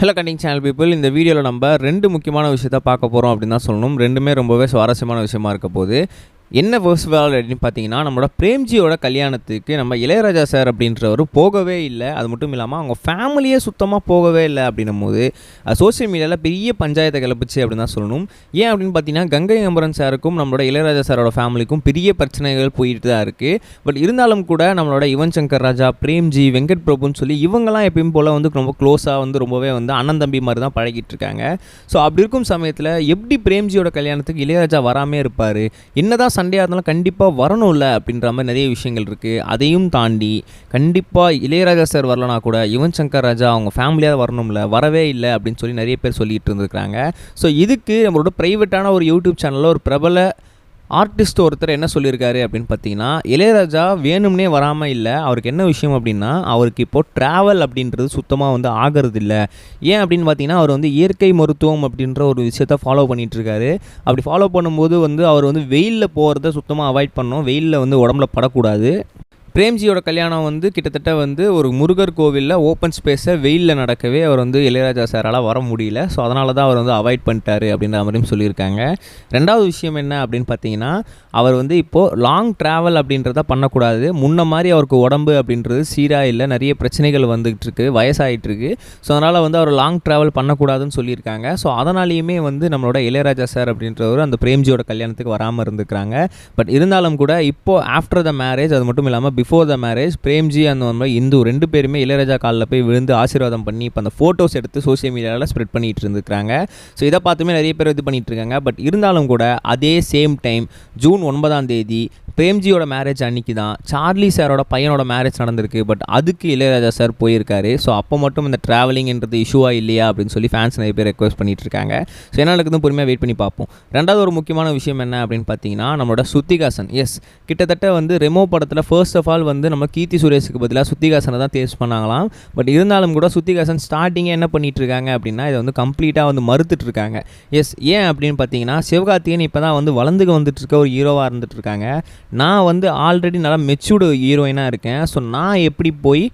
Hello கண்டிங் channel people இந்த வீடியோவில் நம்ம ரெண்டு முக்கியமான விஷயத்த பார்க்க போகிறோம் அப்படின்னு தான் சொல்லணும். ரெண்டுமே ரொம்பவே சுவாரஸ்யமான விஷயமா இருக்க போது என்ன ஃபர்ஸ்ட் அப்படின்னு பார்த்தீங்கன்னா நம்மளோட பிரேம்ஜியோட கல்யாணத்துக்கு நம்ம இளையராஜா சார் அப்படின்றவர் போகவே இல்லை. அது மட்டும் இல்லாமல் அவங்க ஃபேமிலியே சுத்தமாக போகவே இல்லை அப்படின்னும் போது சோஷியல் மீடியாவில் பெரிய பஞ்சாயத்தை கிளப்பிச்சு அப்படின்னு தான் சொல்லணும். ஏன் அப்படின்னு பார்த்தீங்கன்னா கங்கை அம்பரன் சாருக்கும் நம்மளோட இளையராஜா சாரோட ஃபேமிலிக்கும் பெரிய பிரச்சனைகள் போயிட்டு தான் இருக்குது பட் இருந்தாலும் கூட நம்மளோட யுவன் சங்கர் ராஜா பிரேம்ஜி வெங்கட் பிரபுன்னு சொல்லி இவங்கெல்லாம் எப்பயும் போல் வந்து ரொம்ப க்ளோஸாக வந்து ரொம்பவே வந்து அண்ணன் தம்பி மாதிரி தான் பழகிட்டு இருக்காங்க. ஸோ அப்படி இருக்கும் சமயத்தில் எப்படி பிரேம்ஜியோட கல்யாணத்துக்கு இளையராஜா வராமே இருப்பார்? என்னதான் சண்டையாக இருந்தாலும் கண்டிப்பாக வரணும்ல அப்படின்ற மாதிரி நிறைய விஷயங்கள் இருக்குது அதையும் தாண்டி கண்டிப்பாக இளையராஜா சார் வரலனா கூட யுவன் சங்கர் ராஜா அவங்க ஃபேமிலியாக வரணும்ல வரவே இல்லை அப்படின்னு சொல்லி நிறைய பேர் சொல்லிட்டு இருந்திருக்காங்க ஸோ இதுக்கு நம்மளோட ப்ரைவேட்டான ஒரு யூடியூப் சேனலில் ஒரு பிரபல ஆர்டிஸ்ட் ஒருத்தர் என்ன சொல்லியிருக்காரு அப்படின்னு பார்த்தீங்கன்னா இளையராஜா வேணும்னே வராமல் இல்லை. அவருக்கு என்ன விஷயம் அப்படின்னா அவருக்கு இப்போது ட்ராவல் அப்படின்றது சுத்தமாக வந்து ஆகிறது இல்லை ஏன் அப்படின்னு பார்த்தீங்கன்னா அவர் வந்து இயற்கை மருத்துவம் அப்படின்ற ஒரு விஷயத்த ஃபாலோ பண்ணிகிட்ருக்காரு அப்படி ஃபாலோ பண்ணும்போது வந்து அவர் வந்து வெயிலில் போகிறத சுத்தமாக அவாய்ட் பண்ணோம் வெயிலில் வந்து உடம்புல படக்கூடாது. பிரேம்ஜியோட கல்யாணம் வந்து கிட்டத்தட்ட வந்து ஒரு முருகர் கோவிலில் ஓப்பன் ஸ்பேஸை வெயிலில் நடக்கவே அவர் வந்து இளையராஜா சாரால் வர முடியல. ஸோ அதனால தான் அவர் வந்து அவாய்ட் பண்ணிட்டாரு அப்படின்ற மாதிரியும் சொல்லியிருக்காங்க. ரெண்டாவது விஷயம் என்ன அப்படின்னு பார்த்தீங்கன்னா அவர் வந்து இப்போது லாங் ட்ராவல் அப்படின்றத பண்ணக்கூடாது. முன்ன மாதிரி அவருக்கு உடம்பு அப்படின்றது சீராக இல்லை நிறைய பிரச்சனைகள் வந்துகிட்டு இருக்கு வயசாகிட்டுருக்கு ஸோ அதனால் வந்து அவர் லாங் ட்ராவல் பண்ணக்கூடாதுன்னு சொல்லியிருக்காங்க. ஸோ அதனாலேயுமே வந்து நம்மளோட இளையராஜா சார் அப்படின்றவர் அந்த பிரேம்ஜியோட கல்யாணத்துக்கு வராமல் இருந்துக்கிறாங்க. பட் இருந்தாலும் கூட இப்போது ஆஃப்டர் த மேரேஜ் அது மட்டும் இல்லாமல் பிஃபோர் த மேரேஜ் பிரேம்ஜி அந்த மாதிரி இந்து ரெண்டு பேருமே இளையராஜா காலில் போய் விழுந்து ஆசீர்வாதம் பண்ணி இப்போ அந்த ஃபோட்டோஸ் எடுத்து சோஷியல் மீடியாவில் ஸ்ப்ரெட் பண்ணிட்டு இருந்துக்கிறாங்க ஸோ இதை பார்த்துமே நிறைய பேர் இது பண்ணிகிட்டு இருக்காங்க. பட் இருந்தாலும் கூட அதே சேம் டைம் ஜூன் ஒன்பதாம் தேதி பிரேம்ஜியோட மேரேஜ் அன்னைக்கு தான் சார்லி சாரோட பையனோட மேரேஜ் நடந்திருக்கு. பட் அதுக்கு இளையராஜா சார் போயிருக்காரு. ஸோ அப்போ மட்டும் இந்த ட்ராவலிங்ன்றது இஷ்யூவாக இல்லையா அப்படின்னு சொல்லி ஃபேன்ஸ் நிறைய பேர் ரெக்வஸ்ட் பண்ணிட்டு இருக்காங்க. ஸோ என்ன நடக்குதுன்னு பொறுமையாக வெயிட் பண்ணி பார்ப்போம். ரெண்டாவது ஒரு முக்கியமான விஷயம் என்ன அப்படின்னு பார்த்தீங்கன்னா நம்மளோட சுத்திகாசன் எஸ் கிட்டத்தட்ட வந்து ரெமோ படத்தில் ஃபர்ஸ்ட் ஆஃப் ஆல் வந்து நம்ம கீர்த்தி சுரேஷுக்கு பதிலாக சுத்திகாசனை தான் தேர்ஸ் பண்ணாங்களாம். பட் இருந்தாலும் கூட சுத்திகாசன் ஸ்டார்டிங்கே என்ன பண்ணிட்டு இருக்காங்க அப்படின்னா இதை வந்து கம்ப்ளீட்டாக வந்து மறுத்துட்டு இருக்காங்க எஸ் ஏன் அப்படின்னு பார்த்தீங்கன்னா சிவகார்த்திகேயன் இப்போ தான் வந்து வளர்ந்து வந்துட்டு இருக்க ஒரு ஹீரோவாக இருந்துட்டு இருக்காங்க நான் வந்து ஆல்ரெடி நல்லா மெச்சூர்டு ஹீரோயினாக இருக்கேன். ஸோ நான் எப்படி போய்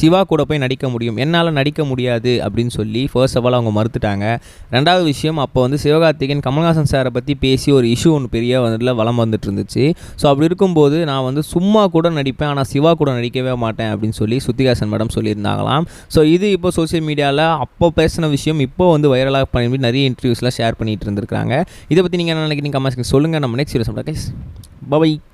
சிவா கூட போய் நடிக்க முடியும். என்னால் நடிக்க முடியாது அப்படின்னு சொல்லி ஃபர்ஸ்ட் ஆஃப் ஆல் அவங்க மறுத்துட்டாங்க. ரெண்டாவது விஷயம் அப்போ வந்து சிவகார்த்திகேயன் கமல்ஹாசன் சாரை பற்றி பேசி ஒரு இஷ்யூ ஒன்று பெரிய வந்துட்டு வளம் வந்துட்டு இருந்துச்சு ஸோ அப்படி இருக்கும்போது நான் வந்து சும்மா கூட நடிப்பேன் ஆனால் சிவா கூட நடிக்கவே மாட்டேன் அப்படின்னு சொல்லி சுத்திகாசன் மேடம் சொல்லியிருந்தாங்களாம். ஸோ இது இப்போ சோஷியல் மீடியாவில் அப்போ பேசின விஷயம் இப்போ வந்து வைரலாக பண்ணி நிறைய இன்டர்வியூஸ்லாம் ஷேர் பண்ணிட்டு இருந்திருக்காங்க இதை பற்றி நீங்கள் என்ன நினைக்கிறீங்க? கமெண்ட்ஸ்க்கு சொல்லுங்கள் நம்ம நெக்ஸ்ட் வீடியோ கைஸ்